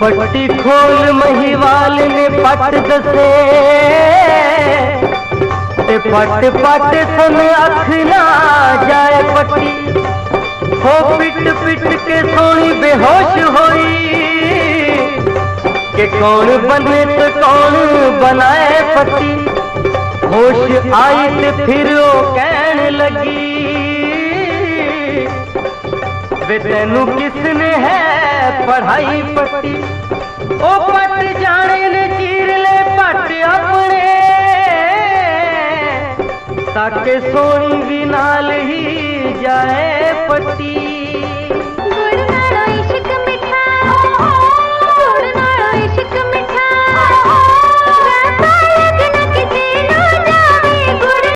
पट्टी खोल महिवाल ने पट दसे। ते पट पट सन अख ना जाए पट्टी। हो पिट पिट के सोनी बेहोश होई। के कौन बने तो कौन बनाए पति होश आई ते फिर वो कहन लगी। वे तेनू किसने है पढ़ाई पट्टी? ओ पट जाने ने चीर ले पट अपने। ताके सोनी भी नाल ही जाए पट्टी।